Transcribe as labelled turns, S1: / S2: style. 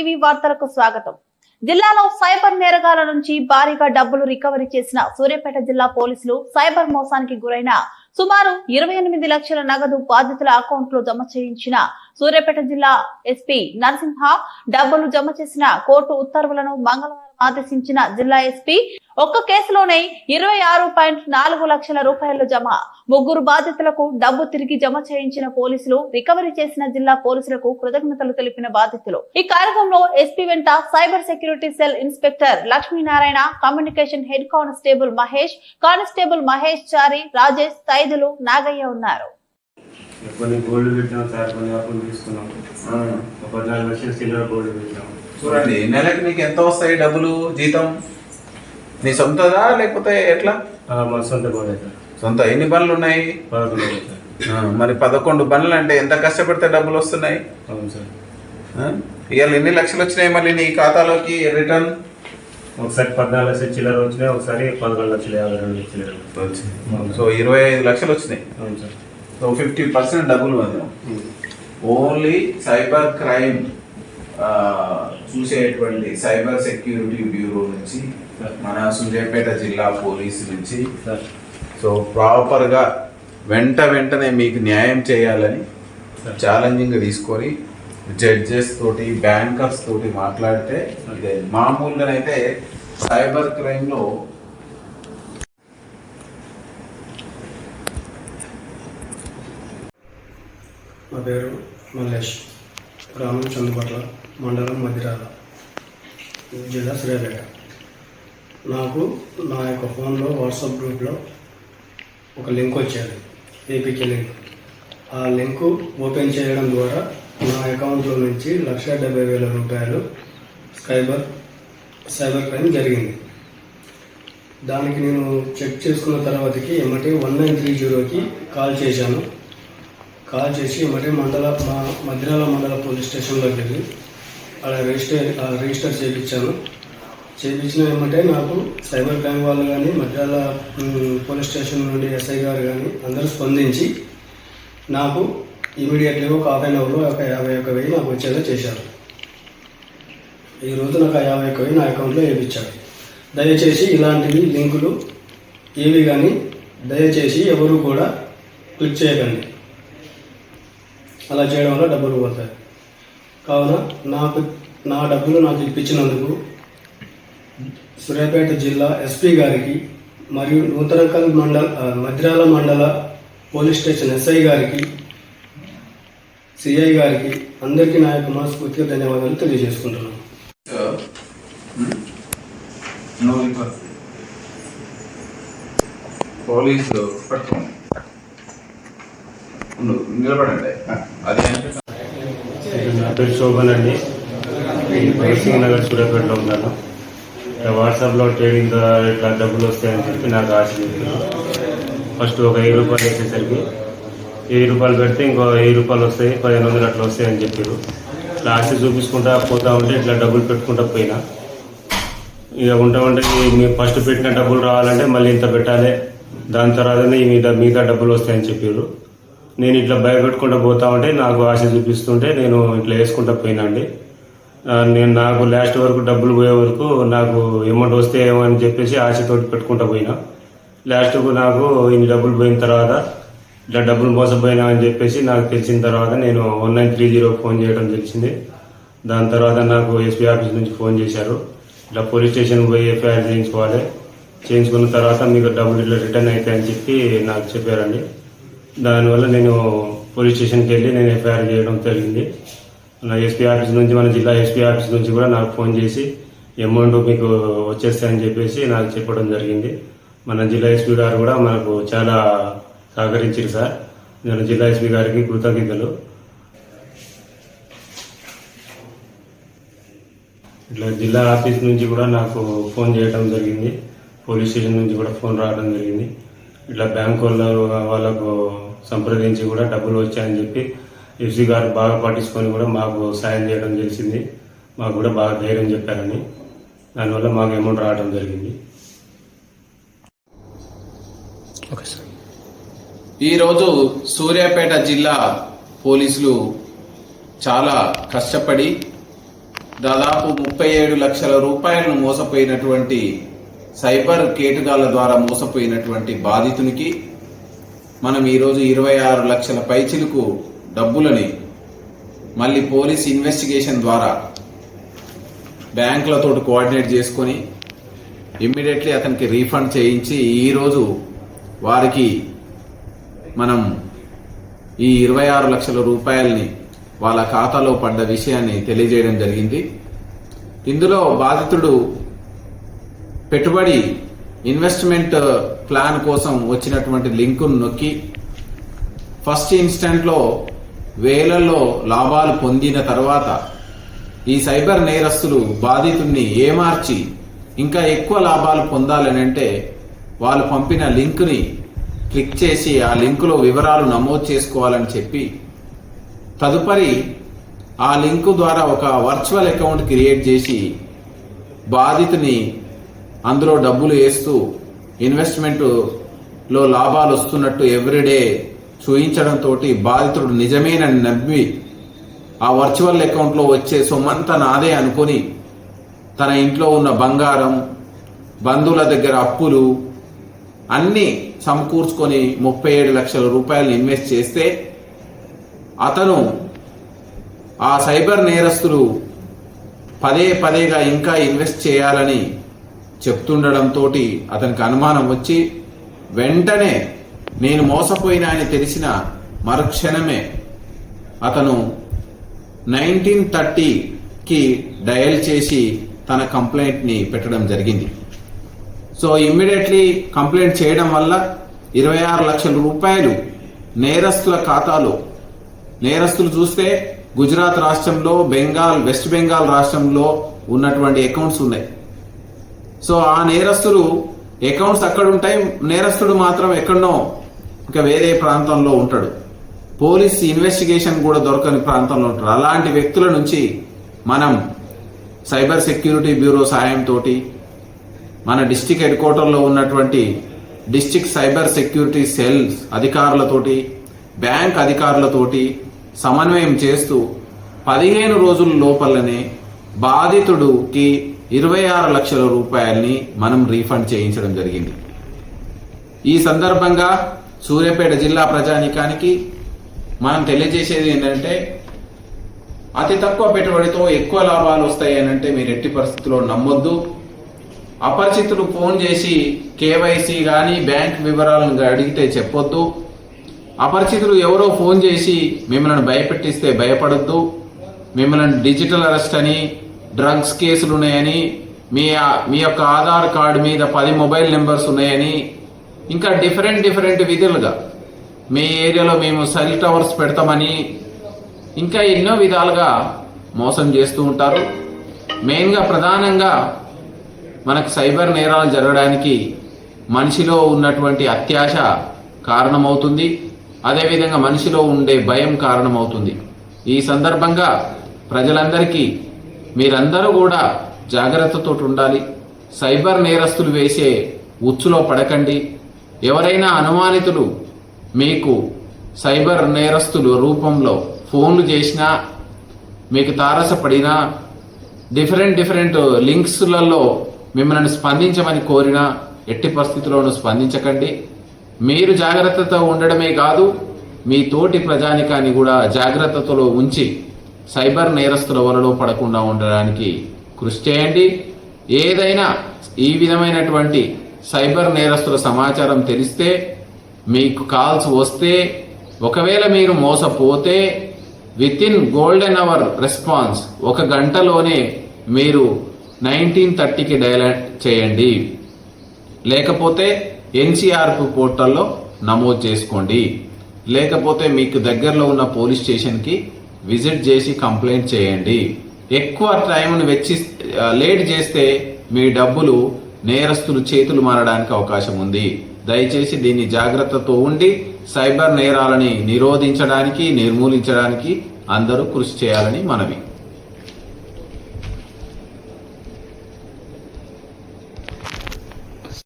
S1: TV వార్తలకు స్వాగతం. జిల్లాలో సైబర్ నేరగాల నుంచి భారీగా డబ్బులు రికవరీ చేసిన సూర్యాపేట జిల్లా పోలీసులు సైబర్ మోసానికి గురైన సుమారు ఇరవై ఎనిమిది లక్షల నగదు బాధితుల అకౌంట్లో జమ చేయించిన సూర్యాపేట జిల్లా ఎస్పీ నరసింహ డబ్బులు జమ చేసిన కోర్టు ఉత్తర్వులను మంగళవారం ఆదేశించిన జిల్లా ఎస్పీ ఒక్క కేసులోనే ఇరవై ఆరు పాయింట్ నాలుగు లక్షల రూపాయలు జమ. ముగ్గురు బాధితులకు డబ్బు తిరిగి జమ చేయించిన పోలీసులు రికవరీ చేసిన జిల్లా పోలీసులకు కృతజ్ఞతలు తెలిపిన బాధితులు. ఈ కార్యక్రమంలో ఎస్పీ వెంట cyber security cell inspector Lakshminarayana communication head constable Mahesh constable Mahesh Chari Rajesh Thaidulu Nagaiah ఉన్నారు.
S2: కొన్ని గోల్డ్ పెట్టినాం సార్ కొన్ని అప్పులు తీసుకున్నాం. ఒక పద్నాలుగు లక్షలు సిల్వర్ గోల్డ్ పెట్టినాం.
S3: చూడండి నెలకి నీకు ఎంత వస్తాయి డబ్బులు జీతం? నీ సొంతదా లేకపోతే ఎట్లా?
S2: ఆ, మా సొంత
S3: సొంత ఎన్ని బండ్లు ఉన్నాయి? మరి పదకొండు బండ్లు అంటే ఎంత కష్టపడితే డబ్బులు వస్తున్నాయి?
S2: అవును సార్.
S3: ఆ? ఇవాళ ఎన్ని లక్షలు వచ్చినాయి మళ్ళీ నీ ఖాతాలోకి రిటర్న్?
S2: ఒకసారి పద్నాలుగు లక్షలు చిల్లర వచ్చినాయి ఒకసారి పదకొండు లక్షలు యాభై రెండు చిల్లర
S3: సో ఇరవై ఐదు లక్షలు వచ్చినాయి.
S2: అవును సార్.
S3: సో ఫిఫ్టీ పర్సెంట్ డబ్బులు ఓన్లీ సైబర్ క్రైమ్ చూసేటువంటి సైబర్ సెక్యూరిటీ బ్యూరో నుంచి మన సూర్యాపేట జిల్లా పోలీసు నుంచి. సో ప్రాపర్గా వెంట వెంటనే మీకు న్యాయం చేయాలని ఛాలెంజింగ్ తీసుకొని జడ్జెస్ తోటి బ్యాంకర్స్ తోటి మాట్లాడితే ఇదే మామూలుగానైతే సైబర్ క్రైమ్లో
S4: నా పేరు మల్లేష్. గ్రామం చందుపట్ల మండలం మధిరాల జిల్లా శ్రీపేట నాకు నా యొక్క ఫోన్లో వాట్సాప్ గ్రూప్లో ఒక లింక్ వచ్చేది ఏపీకే లింక్. ఆ లింకు ఓపెన్ చేయడం ద్వారా నా అకౌంట్లో నుంచి లక్ష డెబ్బై వేల రూపాయలు సైబర్ సైబర్ క్రైమ్ జరిగింది. దానికి నేను చెక్ చేసుకున్న తర్వాతకి ఎమ్మటి వన్ నైన్ త్రీ జీరోకి కాల్ చేశాను. కాల్ చేసి ఎమ్మటే మండల మా మద్రాల మండల పోలీస్ స్టేషన్లోకి వెళ్ళి అలా రిజిస్టర్ రిజిస్టర్ చేయించాను చేయించిన ఏమంటే నాకు సైబర్ క్రైమ్ వాళ్ళు కానీ మద్రాల పోలీస్ స్టేషన్ నుండి ఎస్ఐ గారు కానీ అందరూ స్పందించి నాకు ఇమీడియట్లీ ఒక హాఫ్ అన్ అవర్లో ఒక యాభై ఒక్క వెయ్యి నాకు వచ్చేలా చేశారు. ఈ నాకు ఆ యాభై ఒక్క వెయ్యి నా అకౌంట్లో వేయించారు దయచేసి ఇలాంటివి లింకులు ఏవి కానీ దయచేసి ఎవరు కూడా క్లిక్ చేయకండి. అలా చేయడం వల్ల డబ్బులు పోతాయి. కావున నాకు నా డబ్బులు నాకు ఇప్పించినందుకు సూర్యాపేట జిల్లా ఎస్పీ గారికి మరియు నూతనకల్ మండల మద్రాల మండల పోలీస్ స్టేషన్ ఎస్ఐ గారికి సిఐ గారికి అందరికీ నా యొక్క మనస్ఫూర్తిగా ధన్యవాదాలు తెలియజేసుకుంటున్నాను. Hmm?
S3: పోలీసు పట్టుకోండి. నిలబడండి. అది
S2: నా పేరు శోభన్ అండి. నరసింహ నగర్ సూర్యాపేటలో ఉన్నాను. ఇట్లా వాట్సాప్లో ట్రేడింగ్ ద్వారా ఇట్లా డబ్బులు వస్తాయని చెప్పి నాకు ఆశ ఫస్ట్ ఒక వెయ్యి రూపాయలు వేసేసరికి వెయ్యి రూపాయలు పెడితే ఇంకో వెయ్యి రూపాయలు వస్తాయి పదిహేను వందలు అట్లా వస్తాయని చెప్పారు. ఇట్లా ఆశ చూపించుకుంటా పోతా ఉంటే ఇట్లా డబ్బులు పెట్టుకుంటా పోయినా. ఇక ఉంటా ఉంటే మీరు ఫస్ట్ పెట్టిన డబ్బులు రావాలంటే మళ్ళీ ఇంత పెట్టాలి. దాని తర్వాతనే ఈ మీద మిగతా డబ్బులు వస్తాయని చెప్పారు. నేను ఇట్లా భయపెట్టుకుంటూ పోతా ఉంటే నాకు ఆశ చూపిస్తుంటే నేను ఇట్లా వేసుకుంటా పోయినండి నేను నాకు లాస్ట్ వరకు డబ్బులు పోయే వరకు నాకు అమౌంట్ వస్తే ఏమో అని చెప్పేసి ఆశతోటి పెట్టుకుంటా పోయినా. లాస్ట్కు నాకు ఇన్ని డబ్బులు పోయిన తర్వాత ఇట్లా డబ్బులు మోసపోయినా అని చెప్పేసి నాకు తెలిసిన తర్వాత నేను one nine three zero phone చేయడం తెలిసింది. దాని తర్వాత నాకు ఎస్పీ ఆఫీస్ నుంచి ఫోన్ చేశారు. ఇట్లా పోలీస్ స్టేషన్ పోయి ఎఫ్ఐఆర్ చేయించుకోవాలి. చేయించుకున్న తర్వాత మీకు డబ్బులు ఇట్లా రిటర్న్ అవుతాయని చెప్పి నాకు చెప్పారండి. దానివల్ల నేను పోలీస్ స్టేషన్కి వెళ్ళి నేను ఎఫ్ఐఆర్ చేయడం జరిగింది. నా ఎస్పీ ఆఫీస్ నుంచి మన జిల్లా ఎస్పీ ఆఫీస్ నుంచి కూడా నాకు ఫోన్ చేసి అమౌంట్ మీకు వచ్చేస్తాయని చెప్పేసి నాకు చెప్పడం జరిగింది. మన జిల్లా ఎస్పీ గారు కూడా మనకు చాలా సహకరించారు సార్. నేను జిల్లా ఎస్పీ గారికి కృతజ్ఞతలు. ఇట్లా జిల్లా ఆఫీస్ నుంచి కూడా నాకు ఫోన్ చేయడం జరిగింది. పోలీస్ స్టేషన్ నుంచి కూడా ఫోన్ రావడం జరిగింది. ఇట్లా బ్యాంక్ వాళ్ళ వాళ్ళకు సంప్రదించి కూడా డబ్బులు వచ్చాయని చెప్పి ఎఫ్సీ గారు బాగా పట్టించుకొని కూడా మాకు సాయం చేయడం తెలిసింది. మాకు కూడా బాగా ధైర్యం చెప్పారని. దానివల్ల మాకు అమౌంట్ రావడం జరిగింది.
S3: ఈరోజు సూర్యాపేట జిల్లా పోలీసులు చాలా కష్టపడి దాదాపు ముప్పై ఏడు లక్షల రూపాయలను మోసపోయినటువంటి సైబర్ కేటుగాల ద్వారా మోసపోయినటువంటి బాధితునికి మనం ఈరోజు ఇరవై ఆరు లక్షల పైచిలకు డబ్బులని మళ్ళీ పోలీస్ ఇన్వెస్టిగేషన్ ద్వారా బ్యాంకులతో కోఆర్డినేట్ చేసుకొని ఇమ్మీడియట్లీ అతనికి రీఫండ్ చేయించి ఈరోజు వారికి మనం ఈ ఇరవై ఆరు లక్షల రూపాయలని వాళ్ళ ఖాతాలో పడ్డ విషయాన్ని తెలియజేయడం జరిగింది. ఇందులో బాధితుడు పెట్టుబడి ఇన్వెస్ట్మెంట్ uh, ప్లాన్ కోసం వచ్చినటువంటి లింకును నొక్కి ఫస్ట్ ఇన్స్టెంట్లో వేలల్లో లాభాలు పొందిన తర్వాత ఈ సైబర్ నేరస్తులు బాధితుడిని ఏమార్చి ఇంకా ఎక్కువ లాభాలు పొందాలని అంటే వాళ్ళు పంపిన లింక్ని క్లిక్ చేసి ఆ లింకులో వివరాలు నమోదు చేసుకోవాలని చెప్పి తదుపరి ఆ లింకు ద్వారా ఒక వర్చువల్ అకౌంట్ క్రియేట్ చేసి బాధితుని అందులో డబ్బులు వేస్తూ ఇన్వెస్ట్మెంట్లో లాభాలు వస్తున్నట్టు ఎవ్రీడే చూయించడంతో బాధితుడు నిజమేనని నమ్మి ఆ వర్చువల్ అకౌంట్లో వచ్చే సొమ్మంతా నాదే అనుకొని తన ఇంట్లో ఉన్న బంగారం బంధువుల దగ్గర అప్పులు అన్నీ సమకూర్చుకొని ముప్పై ఏడు లక్షల రూపాయలు ఇన్వెస్ట్ చేస్తే అతను ఆ సైబర్ నేరస్తులు పదే పదేగా ఇంకా ఇన్వెస్ట్ చేయాలని చెప్తుండడంతో అతనికి అనుమానం వచ్చి వెంటనే నేను మోసపోయినా అని తెలిసిన మరుక్షణమే అతను నైన్టీన్ థర్టీకి డయల్ చేసి తన కంప్లైంట్ని పెట్టడం జరిగింది. సో ఇమ్మీడియట్లీ కంప్లైంట్ చేయడం వల్ల ఇరవై ఆరు లక్షల రూపాయలు నేరస్తుల ఖాతాలో నేరస్తులు చూస్తే గుజరాత్ రాష్ట్రంలో బెంగాల్ వెస్ట్ బెంగాల్ రాష్ట్రంలో ఉన్నటువంటి అకౌంట్స్ ఉన్నాయి. సో ఆ నేరస్తుడు అకౌంట్స్ అక్కడ ఉంటాయి. నేరస్తుడు మాత్రం ఎక్కడనో ఇంకా వేరే ప్రాంతంలో ఉంటాడు. పోలీస్ ఇన్వెస్టిగేషన్ కూడా దొరకని ప్రాంతంలో ఉంటాడు. అలాంటి వ్యక్తుల నుంచి మనం సైబర్ సెక్యూరిటీ బ్యూరో సాయంతో మన డిస్టిక్ హెడ్ క్వార్టర్లో ఉన్నటువంటి డిస్టిక్ సైబర్ సెక్యూరిటీ సెల్స్ అధికారులతోటి బ్యాంక్ అధికారులతోటి సమన్వయం చేస్తూ పదిహేను రోజుల లోపలనే బాధితుడికి ఇరవై ఆరు లక్షల రూపాయల్ని మనం రీఫండ్ చేయించడం జరిగింది. ఈ సందర్భంగా సూర్యాపేట జిల్లా ప్రజానీకానికి మనం తెలియజేసేది ఏంటంటే అతి తక్కువ పెట్టుబడితో ఎక్కువ లాభాలు వస్తాయి అని అంటే మీరు ఎట్టి పరిస్థితుల్లో నమ్మొద్దు. అపరిచితులు ఫోన్ చేసి కేవైసీ కానీ బ్యాంక్ వివరాలను అడిగితే చెప్పొద్దు. అపరిచితులు ఎవరో ఫోన్ చేసి మిమ్మల్ని భయపెట్టిస్తే భయపడొద్దు. మిమ్మల్ని డిజిటల్ అరెస్ట్ అని డ్రగ్స్ కేసులు ఉన్నాయని మీ మీ యొక్క ఆధార్ కార్డు మీద పది మొబైల్ నెంబర్స్ ఉన్నాయని ఇంకా డిఫరెంట్ డిఫరెంట్ విధులుగా మీ ఏరియాలో మేము సెల్ టవర్స్ పెడతామని ఇంకా ఎన్నో విధాలుగా మోసం చేస్తూ ఉంటారు. మెయిన్గా ప్రధానంగా మనకు సైబర్ నేరాలు జరగడానికి మనిషిలో ఉన్నటువంటి అత్యాశ కారణమవుతుంది. అదేవిధంగా మనిషిలో ఉండే భయం కారణమవుతుంది. ఈ సందర్భంగా ప్రజలందరికీ మీరందరూ కూడా జాగ్రత్తతో ఉండాలి. సైబర్ నేరస్తులు వేసే ఉచ్చులో పడకండి. ఎవరైనా అనుమానితులు మీకు సైబర్ నేరస్తులు రూపంలో ఫోన్లు చేసినా మీకు తారసపడినా డిఫరెంట్ డిఫరెంట్ లింక్స్లలో మిమ్మల్ని స్పందించమని కోరినా ఎట్టి పరిస్థితుల్లోనూ స్పందించకండి. మీరు జాగ్రత్తతో ఉండడమే కాదు మీ తోటి ప్రజానికాన్ని కూడా జాగ్రత్తతో ఉంచి సైబర్ నేరస్తుల వలలో పడకుండా ఉండడానికి కృషి చేయండి. ఏదైనా ఈ విధమైనటువంటి సైబర్ నేరస్తుల సమాచారం తెలిస్తే మీకు కాల్స్ వస్తే ఒకవేళ మీరు మోసపోతే with in golden hour response ఒక గంటలోనే మీరు నైన్టీన్ థర్టీకి డయల్ చేయండి. లేకపోతే ఎన్సీఆర్పి పోర్టల్లో నమోదు చేసుకోండి. లేకపోతే మీకు దగ్గరలో ఉన్న పోలీస్ స్టేషన్కి విజిట్ చేసి కంప్లైంట్ చేయండి. ఎక్కువ టైంను వెచ్చి లేట్ చేస్తే మీ డబ్బులు నేరస్తులు చేతులు మారడానికి అవకాశం ఉంది. దయచేసి దీన్ని జాగ్రత్తతో ఉండి సైబర్ నేరాలని నిరోధించడానికి నిర్మూలించడానికి అందరూ కృషి చేయాలని మనవి.